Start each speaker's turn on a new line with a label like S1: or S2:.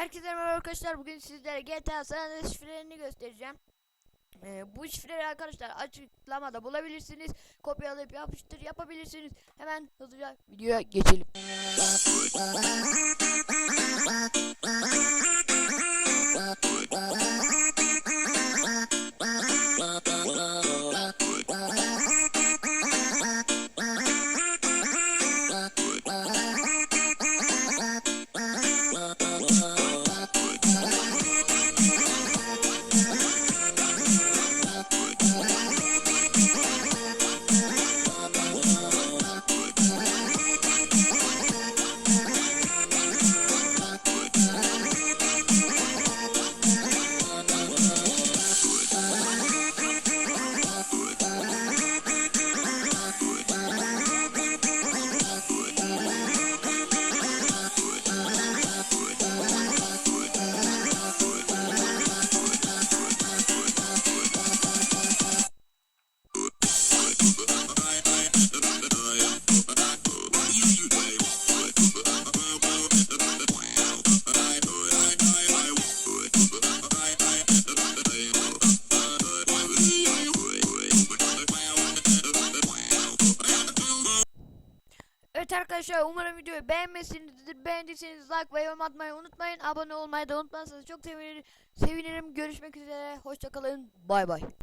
S1: Herkese merhaba arkadaşlar. Bugün sizlere GTA San Andreas şifrelerini göstereceğim. Ee, bu şifreleri arkadaşlar açıklamada bulabilirsiniz. Kopyalayıp yapıştır yapabilirsiniz. Hemen hızlıca videoya geçelim. Evet arkadaşlar umarım videoyu beğenmişsinizdir. Beğendiyseniz like ve yorum atmayı unutmayın. Abone olmayı da unutmazsanız çok sevinirim. Sevinirim. Görüşmek üzere. Hoşçakalın. Bay bay.